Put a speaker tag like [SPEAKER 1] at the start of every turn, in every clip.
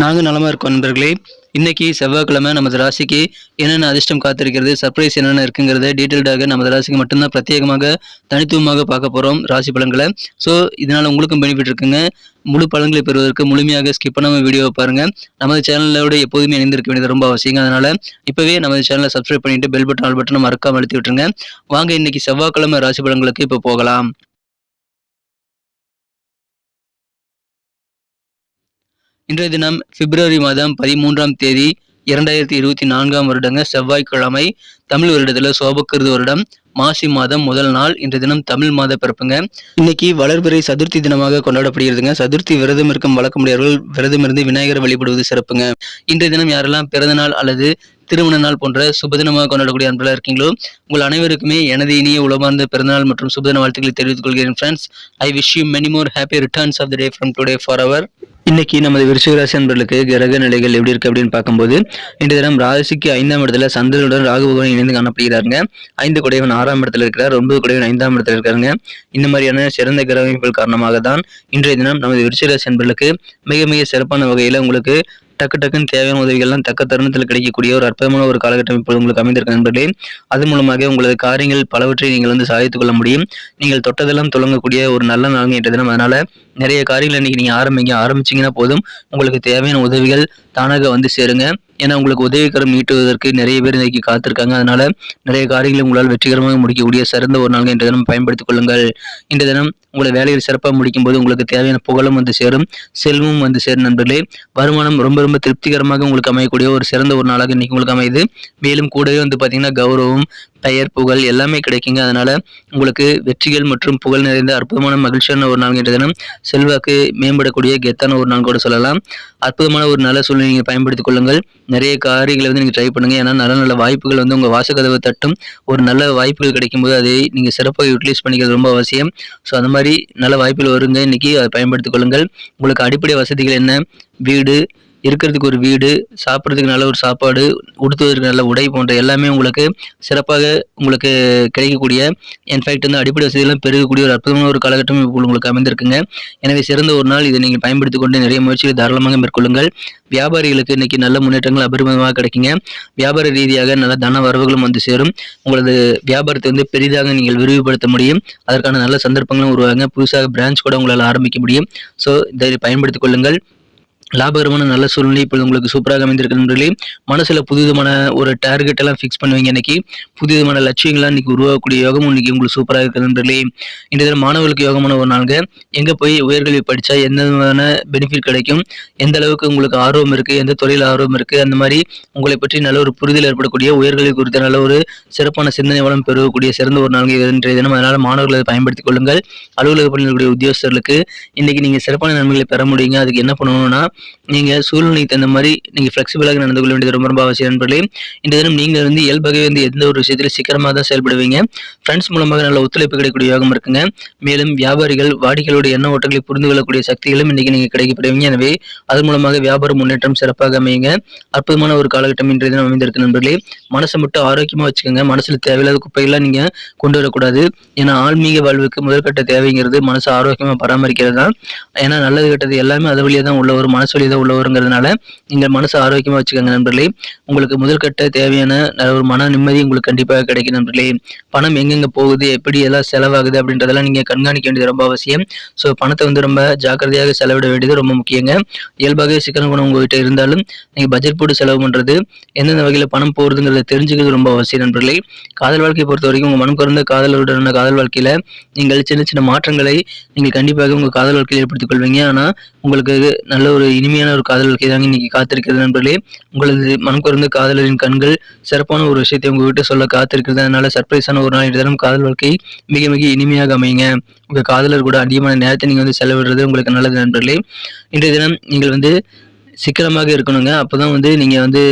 [SPEAKER 1] நாங்கள் நலமாக இருக்கோம் நண்பர்களே. இன்னைக்கு செவ்வாய்க்கிழமை நமது ராசிக்கு என்னென்ன அதிர்ஷ்டம் காத்திருக்கிறது சர்ப்ரைஸ் என்னென்ன இருக்குங்கிறத டீட்டெயில்டாக நமது ராசிக்கு மட்டும்தான் பிரத்யேகமாக தனித்துவமாக பார்க்க போகிறோம் ராசி பலன்களை. ஸோ இதனால் உங்களுக்கும் பெனிஃபிட் இருக்குங்க. முழு பலன்களை பெறுவதற்கு முழுமையாக ஸ்கிப் பண்ணாமல் வீடியோவை பாருங்கள் நமது சேனலோட எப்போதுமே இணைந்திருக்க வேண்டியது ரொம்ப அவசியம் அதனால் இப்போவே நமது சேனலை சப்ஸ்கிரைப் பண்ணிட்டு பெல் பட்டன் ஆல் பட்டனை மறக்காமல் அழுத்தி விட்டுருங்க. வாங்க இன்னைக்கு செவ்வாய்க்கிழமை ராசி பலன்களுக்கு இப்போ போகலாம். இன்றைய தினம் பிப்ரவரி மாதம் பதிமூன்றாம் தேதி இரண்டாயிரத்தி இருபத்தி நான்காம் வருடங்க செவ்வாய்க்கிழமை தமிழ் வருடத்துல சோபக்கிருது வருடம். மாசி மாதம் முதல் நாள் இன்றைய தினம் தமிழ் மாத பிறப்புங்க. இன்னைக்கு வளர்பிறை சதுர்த்தி தினமாக கொண்டாடப்படுகிறதுங்க. சதுர்த்தி விரதம் இருக்கும் வழக்கமுடையவர்கள் விரதம் இருந்து விநாயகர் வழிபடுவது சிறப்புங்க. இன்றைய தினம் யாரெல்லாம் பிறந்த நாள் அல்லது திருமண நாள் போன்ற சுபதினமாக கொண்டாடக்கூடிய அன்பர்களாக இருக்கீங்களோ? உங்கள் அனைவருக்குமே எனது இனிய உளமார்ந்த பிறந்தநாள் மற்றும் சுபதின வாழ்த்துக்களை தெரிவித்துக் கொள்கிறேன் friends I wish you many more happy returns of the day from today for அவர் இன்னைக்கு நமது விருச்சிகராசி அன்பர்களுக்கு கிரக நிலைகள் எப்படி இருக்கு அப்படின்னு பார்க்கும்போது இன்றைய தினம் ராசிக்கு ஐந்தாம் இடத்துல சந்திரனுடன் ராகு பகவான் இணைந்து காணப்படுகிறாருங்க. ஐந்து குடைவன் ஆறாம் இடத்துல இருக்கிறார் ஒன்பது குடைவன் ஐந்தாம் இடத்துல இருக்காருங்க. இந்த மாதிரியான சிறந்த கிரக அமைப்புகள் காரணமாக தான் இன்றைய தினம் நமது விருச்சிகராசி அன்பர்களுக்கு மிக மிக சிறப்பான வகையில் உங்களுக்கு டக்கு டக்குன்னு தேவையான உதவிகள்லாம் தக்க தருணத்தில் கிடைக்கக்கூடிய ஒரு அற்புதமான ஒரு காலகட்டம் இப்போது உங்களுக்கு அமைந்திருக்க நண்பர்களே. அது மூலமாக உங்களது காரியங்கள் பலவற்றை நீங்கள் வந்து சாதித்துக் கொள்ள முடியும். நீங்கள் தொட்டதெல்லாம் தொடங்கக்கூடிய ஒரு நல்ல நாள் என்ற தினம் அதனால நிறைய காரியங்கள் இன்னைக்கு நீங்கள் ஆரம்பிங்க. ஆரம்பிச்சிங்கன்னா போதும். உங்களுக்கு தேவையான உதவிகள் தானாக வந்து சேருங்க. ஏன்னா உங்களுக்கு உதவிக்கரம் நீட்டுவதற்கு நிறைய பேர் இன்றைக்கு காத்திருக்காங்க. அதனால் நிறைய காரியங்களை உங்களால் வெற்றிகரமாக முடிக்கக்கூடிய சிறந்த ஒரு நாள் என்ற தினம் பயன்படுத்திக் கொள்ளுங்கள். இன்றைய தினம் உங்களை வேலைகள் சிறப்பாக முடிக்கும் போது உங்களுக்கு தேவையான புகழும் வந்து சேரும். செல்வமும் வந்து சேரும் நண்பர்களே. வருமானம் ரொம்ப ரொம்ப திருப்திகரமாக உங்களுக்கு அமையக்கூடிய ஒரு சிறந்த ஒரு நாளாக இன்றைக்கி உங்களுக்கு அமையுது. மேலும் கூடவே வந்து பார்த்தீங்கன்னா கௌரவம் பெயர் புகழ் எல்லாமே கிடைக்குங்க. அதனால் உங்களுக்கு வெற்றிகள் மற்றும் புகழ் நிறைந்த அற்புதமான மகிழ்ச்சியான ஒரு நாள் என்ற தினம். செல்வாக்கு மேம்படக்கூடிய கெத்தான ஒரு நாள் கூட சொல்லலாம். அற்புதமான ஒரு நல்ல சூழ்நிலை நீங்கள் பயன்படுத்திக் கொள்ளுங்கள். நிறைய காரியங்களை வந்து நீங்கள் ட்ரை பண்ணுங்கள் ஏன்னா நல்ல நல்ல வாய்ப்புகள் வந்து உங்கள் வாசகதவை தட்டும். ஒரு நல்ல வாய்ப்புகள் கிடைக்கும்போது அதை நீங்கள் சிறப்பாக யூட்டிலைஸ் பண்ணிக்கிறது ரொம்ப அவசியம். ஸோ அந்த மாதிரி நல்ல வாய்ப்புகள் வருங்க. இன்றைக்கி அதை பயன்படுத்திக் கொள்ளுங்கள். உங்களுக்கு அடிப்படை வசதிகள் என்ன? வீடு இருக்கிறதுக்கு ஒரு வீடு சாப்பிட்றதுக்கு நல்ல ஒரு சாப்பாடு உடுத்துவதற்கு நல்ல உடை போன்ற எல்லாமே உங்களுக்கு சிறப்பாக உங்களுக்கு கிடைக்கக்கூடிய இன்ஃபேக்ட் வந்து அடிப்படை வசதியெல்லாம் பெருகக்கூடிய ஒரு அற்புதமான ஒரு காலகட்டம் இப்போ உங்களுக்கு அமைந்திருக்குங்க. எனவே சிறந்த ஒரு நாள் இதை நீங்கள் பயன்படுத்தி கொண்டு நிறைய முயற்சிகளை தாராளமாக மேற்கொள்ளுங்கள். வியாபாரிகளுக்கு இன்னைக்கு நல்ல முன்னேற்றங்கள் அபரிமிதமாக கிடைக்குங்க. வியாபார ரீதியாக நல்ல தன வரவுகளும் வந்து சேரும். உங்களது வியாபாரத்தை வந்து பெரிதாக நீங்கள் விரிவுபடுத்த முடியும். அதற்கான நல்ல சந்தர்ப்பங்களும் உருவாங்க புதுசாக பிரான்ச் கூட உங்களால் ஆரம்பிக்க முடியும். ஸோ இதை பயன்படுத்திக் கொள்ளுங்கள். லாபகரமான நல்ல சூழ்நிலை இப்பொழுது உங்களுக்கு சூப்பராக அமைந்திருக்க நண்பர்களே மனசில் புதுவிதமான ஒரு டார்கெட் எல்லாம் ஃபிக்ஸ் பண்ணுவீங்க இன்னைக்கு. புதுவிதமான லட்சியங்கள்லாம் இன்னைக்கு உருவாக்கக்கூடிய யோகம் இன்னைக்கு உங்களுக்கு சூப்பராக இருக்குது நண்பர்களே. இன்றைய தினம் மாணவர்களுக்கு யோகமான ஒரு நாளுங்க. எங்கே போய் உயர்கல்வி படித்தா எந்த விதமான பெனிஃபிட் கிடைக்கும்? எந்த அளவுக்கு உங்களுக்கு ஆர்வம் இருக்குது எந்த தொழில் ஆர்வம் இருக்குது அந்த மாதிரி உங்களை பற்றி நல்ல ஒரு புரிதல் ஏற்படக்கூடிய உயர்கல்வி குறித்த நல்ல ஒரு சிறப்பான சிந்தனை வளம் பெறக்கூடிய சிறந்த ஒரு நாள் இது. இன்றைய தினம் அதனால் மாணவர்களை அதை பயன்படுத்திக் கொள்ளுங்கள். அலுவலக பணிகளுடைய உத்தியோகஸ்தர்களுக்கு இன்னைக்கு நீங்கள் சிறப்பான நன்மைகளை பெற முடியுங்க. அதுக்கு என்ன பண்ணணும்னா நீங்க சூழ்நிலைக்கு தகுந்த மாதிரி நீங்க ஃப்ளெக்சிபிளாக நடந்து கொள்ள வேண்டியது ரொம்ப ரொம்ப அவசியம். நண்பர்களே இந்த தினம் நீங்க வந்து இயல்பாகவே வந்து எந்த ஒரு விஷயத்துல சீக்கிரமாக தான் செயல்படுவீங்க. ஃப்ரெண்ட்ஸ் மூலமாக நல்ல ஒத்துழைப்பு கிடைக்கக்கூடிய யோகம் இருக்குங்க. மேலும் வியாபாரிகள் வாடிக்கையோடைய எண்ண ஓட்டங்களை புரிந்து கொள்ளக்கூடிய சக்திகளும் இன்னைக்கு நீங்கள் கிடைக்கப்படுவீங்க. எனவே அதன் மூலமாக வியாபார முன்னேற்றம் சிறப்பாக அமையுங்க. அற்புதமான ஒரு காலகட்டம் இன்றைய தினம் அமைந்திருக்கு நண்பர்களே. மனசை மட்டும் ஆரோக்கியமா வச்சுக்கோங்க. மனசுல தேவையில்லாத குப்பைகள்லாம் நீங்க கொண்டு வரக்கூடாது. ஏன்னா ஆன்மீக வாழ்வுக்கு முதற்கட்ட தேவைங்கிறது மனசு ஆரோக்கியமா பராமரிக்கிறது தான் ஏன்னா நல்லது கெட்டது எல்லாமே அது வழியாக தான் உள்ள ஒரு மனசு வழியாக உள்ளவருங்கிறதுனால நீங்கள் மனசை ஆரோக்கியமா வச்சுக்கோங்க நண்பர்களே. உங்களுக்கு முதற்கட்ட தேவையான நல்ல ஒரு மன நிம்மதி உங்களுக்கு கண்டிப்பாக கிடைக்கும் நண்பர்களே. பணம் எங்கெங்க போகுது எப்படி எல்லாம் செலவாகுது அப்படின்றதெல்லாம் நீங்க கண்காணிக்க வேண்டியது ரொம்ப அவசியம். ஸோ பணத்தை வந்து ரொம்ப ஜாக்கிரதையாக செலவிட வேண்டியது ரொம்ப முக்கியங்க. இயல்பாகவே சிக்கன குணம் உங்ககிட்ட இருந்தாலும் நீங்க பட்ஜெட் போட்டு செலவு பண்றது எந்தெந்த வகையில் பணம் போகுதுங்கிறத தெரிஞ்சுக்கிறது ரொம்ப அவசியம் நண்பர்களே. காதல் வாழ்க்கையை பொறுத்த வரைக்கும் உங்க மனம் குறைந்த காதலருடனான காதல் வாழ்க்கையில நீங்கள் சின்ன சின்ன மாற்றங்களை நீங்கள் கண்டிப்பாக உங்க காதல் வாழ்க்கையில் ஏற்படுத்திக் கொள்வீங்க. ஆனா உங்களுக்கு நல்ல ஒரு இனிமையான ஒரு காதலுக்கு தாங்க இன்னைக்கு காத்திருக்கிறது நண்பர்களே. உங்களது மனம் குறைந்த காதலரின் கண்கள் சிறப்பான ஒரு விஷயத்தை உங்ககிட்ட சொல்ல காத்திருக்கிறது. அதனால சர்ப்ரைஸான ஒரு நாள் இன்றைய தினம் காதல் வாழ்க்கை மிக மிக இனிமையாக அமையுங்க. உங்கள் காதலர் கூட அதிகமான நேரத்தை நீங்க வந்து செலவிடுறது உங்களுக்கு நல்லது நண்பர்களே. இன்றைய தினம் நீங்கள் வந்து சிக்கனமாக இருக்கணுங்க. அப்போ தான் வந்து நீங்கள் வந்து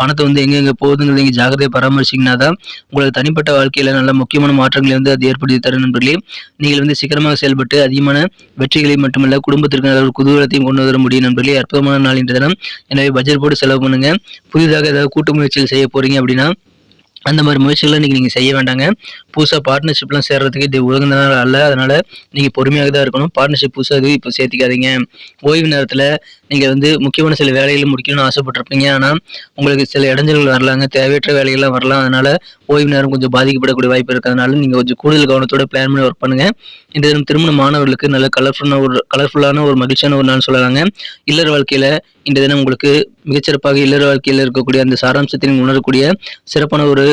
[SPEAKER 1] பணத்தை வந்து எங்கெங்கே போகுதுங்கிறது நீங்கள் ஜாக்கிரதையாக பராமரிச்சிங்கன்னா தான் உங்களுக்கு தனிப்பட்ட வாழ்க்கையில் நல்ல முக்கியமான மாற்றங்களை வந்து அது ஏற்படுத்தி தரும் நண்பர்களே. நீங்கள் வந்து சிக்கனமாக செயல்பட்டு அதிகமான வெற்றிகளை மட்டுமல்ல குடும்பத்திற்கு நல்ல ஒரு குதூகலத்தையும் கொண்டு வர முடியும் நண்பர்களே. அற்புதமான நாள் இன்று தினம். எனவே பட்ஜெட் போட்டு செலவு பண்ணுங்க. புதிதாக ஏதாவது கூட்டு முயற்சிகள் செய்ய போகிறீங்க அப்படின்னா அந்த மாதிரி முயற்சிகளை நீங்கள் நீங்கள் செய்ய வேண்டாங்க. புதுசாக பார்ட்னர்ஷிப்லாம் சேர்றதுக்கு இது உலகம் அல்ல. அதனால் நீங்கள் பொறுமையாக தான் இருக்கணும். பார்ட்னர்ஷிப் புதுசாக எதுவும் இப்போ சேர்த்திக்காதீங்க. ஓய்வு நேரத்தில் நீங்கள் வந்து முக்கியமான சில வேலைகளை முடிக்கணும்னு ஆசைப்பட்டிருப்பீங்க. ஆனால் உங்களுக்கு சில இடைஞ்சல்கள் வரலாங்க. தேவையற்ற வேலைகள்லாம் வரலாம். அதனால் ஓய்வு நேரம் கொஞ்சம் பாதிக்கப்படக்கூடிய வாய்ப்பு இருக்கிறதுனால நீங்கள் கொஞ்சம் கூடுதல் கவனத்தோட பிளான் பண்ணி ஒர்க் பண்ணுங்கள் இந்த தினம் திருமண மாணவர்களுக்கு நல்ல கலர்ஃபுல்லான ஒரு கலர்ஃபுல்லான ஒரு மகிழ்ச்சியான ஒரு நாள் சொல்லலாங்க. இல்லற வாழ்க்கையில் இந்த தினம் உங்களுக்கு மிகச்சிறப்பாக இல்லற வாழ்க்கையில் இருக்கக்கூடிய அந்த சாராம்சத்தை நீங்கள் உணரக்கூடிய சிறப்பான ஒரு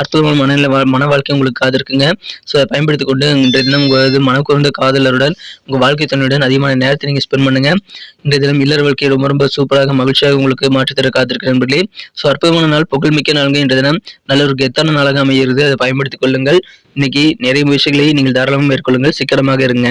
[SPEAKER 1] அற்புதமான மனநில மன வாழ்க்கை உங்களுக்கு காத்திருக்குங்க. ஸோ அதை பயன்படுத்தி கொண்டு இன்றைய தினம் உங்களது இது குறைந்த காதலருடன் உங்கள் வாழ்க்கை துணையுடன் அதிகமான நேரத்தை நீங்கள் ஸ்பெண்ட் பண்ணுங்க. இன்றைய தினம் இல்லற வாழ்க்கையை ரொம்ப ரொம்ப சூப்பராக மகிழ்ச்சியாக உங்களுக்கு மாற்றித்தர காத்திருக்கிறேன் நண்பர்களே. ஸோ அற்புதமான நாள் புகழ்மிக்க நாளுங்க இன்றைய தினம். நல்ல ஒரு கெத்தான நாளாக அமைகிறது அதை பயன்படுத்திக் கொள்ளுங்கள். இன்னைக்கு நிறைய முயற்சிகளை நீங்கள் தாராளமாக மேற்கொள்ளுங்கள். சிக்கனமாக இருங்க.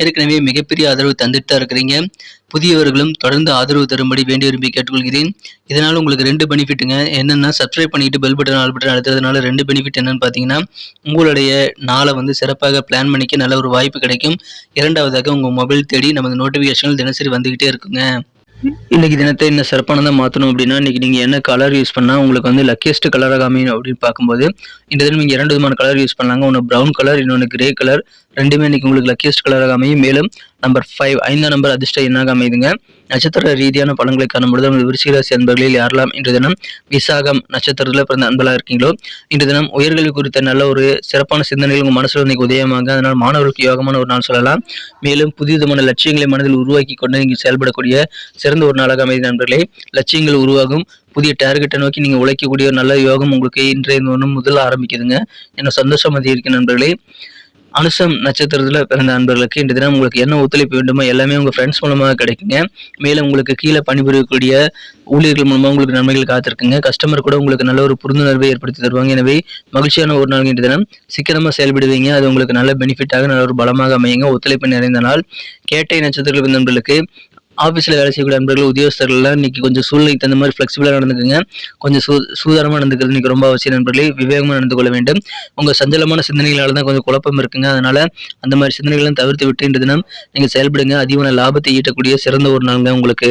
[SPEAKER 1] ஏற்கனவே மிகப்பெரிய ஆதரவு தந்துட்டு தான் இருக்கிறீங்க. புதியவர்களும் தொடர்ந்து ஆதரவு தரும்படி வேண்டி விரும்பி கேட்டுக்கொள்கிறேன். இதனால் உங்களுக்கு ரெண்டு பெனிஃபிட்டுங்க. என்னென்னா சப்ஸ்கிரைப் பண்ணிட்டு பெல் பட்டன் ஆல் பட்டன் அழுத்துறதுனால ரெண்டு பெனிஃபிட் என்னன்னு பார்த்தீங்கன்னா உங்களுடைய நாளை வந்து சிறப்பாக பிளான் பண்ணிக்க நல்ல ஒரு வாய்ப்பு கிடைக்கும். இரண்டாவதாக உங்கள் மொபைல் தேடி நமது நோட்டிஃபிகேஷன்கள் தினசரி வந்துக்கிட்டே இருக்குங்க. இன்னைக்கு தினத்தை இன்னும் சிறப்பானதாக மாற்றணும் அப்படின்னா இன்னைக்கு நீங்கள் என்ன கலர் யூஸ் பண்ணால் உங்களுக்கு வந்து லக்கியஸ்ட் கலராக அமையும் அப்படின்னு பார்க்கும்போது இந்த தினம் நீங்கள் இரண்டு விதமான கலர் யூஸ் பண்ணலாங்க. ஒன்று ப்ரௌன் கலர் இன்னொன்று கிரே கலர் ரெண்டுமே இன்னைக்கு உங்களுக்கு லக்கியஸ்ட் கலராக அமையும். மேலும் நம்பர் ஃபைவ் ஐந்தாம் நம்பர் அதிர்ஷ்ட எண்ணாக அமையுதுங்க? நட்சத்திர ரீதியான பலன்களை காணும்பொழுது நமது விருச்சிகராசி அன்பர்களில் யாரெல்லாம் இன்று தினம் விசாகம் நட்சத்திரத்தில் பிறந்த அன்பலாக இருக்கீங்களோ இன்று தினம் உயர்கல்வி குறித்த நல்ல ஒரு சிறப்பான சிந்தனைகள் உங்கள் மனசில் இன்னைக்கு உதயமாக அதனால் மாணவர்களுக்கு யோகமான ஒரு நாள் சொல்லலாம். மேலும் புதுவிதமான லட்சியங்களை மனதில் உருவாக்கி கொண்டு நீங்கள் செயல்படக்கூடிய சிறந்த ஒரு நாளாக அமைதி நண்பர்களே. லட்சியங்கள் உருவாகும். புதிய டார்கெட்டை நோக்கி நீங்கள் உழைக்கக்கூடிய ஒரு நல்ல யோகம் உங்களுக்கு இன்றைய ஒன்று முதல்ல ஆரம்பிக்குதுங்க. என்ன சந்தோஷம் அதிகரிக்கும் நண்பர்களே. அனுசம் நட்சத்திரத்தில் பிறந்த அன்பர்களுக்கு இன்று தினம் உங்களுக்கு என்ன ஒத்துழைப்பு வேண்டுமோ எல்லாமே உங்கள் ஃப்ரெண்ட்ஸ் மூலமாக கிடைக்குங்க. மேலும் உங்களுக்கு கீழே பணிபுரியக்கூடிய ஊழியர்கள் மூலமாக உங்களுக்கு நன்மைகள் காத்திருக்குங்க. கஸ்டமர் கூட உங்களுக்கு நல்ல ஒரு புரிந்துணர்வை ஏற்படுத்தி தருவாங்க. எனவே மகிழ்ச்சியான ஒரு நாள் இன்று தினம். சிக்கனமாக செயல்படுவீங்க. அது உங்களுக்கு நல்ல பெனிஃபிட்டாக நல்ல ஒரு பலமாக அமையுங்க. ஒத்துழைப்பு நிறைந்த நாள். கேட்டை நட்சத்திரத்தில் பிறந்த நண்பர்களுக்கு ஆஃபீஸில் வேலை செய்யக்கூடிய நண்பர்கள் உத்தியோகஸ்தர்கள்லாம் இன்னைக்கு கொஞ்சம் சூழ்நிலைக்கு தகுந்த மாதிரி ஃப்ளெக்சிபிளாக நடந்துக்குங்க. கொஞ்சம் சூ சூதாரமாக நடந்துக்கிறது இன்னைக்கு ரொம்ப அவசியம் நண்பர்களே. விவேகமாக நடந்து கொள்ள வேண்டும். உங்கள் சஞ்சலமான சிந்தனைகளால் தான் கொஞ்சம் குழப்பம் இருக்குங்க. அதனால் அந்த மாதிரி சிந்தனைகள்லாம் தவிர்த்து விட்டு இன்று தினம். நீங்கள் செயல்படுங்க. அதிகமான லாபத்தை ஈட்டக்கூடிய சிறந்த ஒரு நாளுங்க. உங்களுக்கு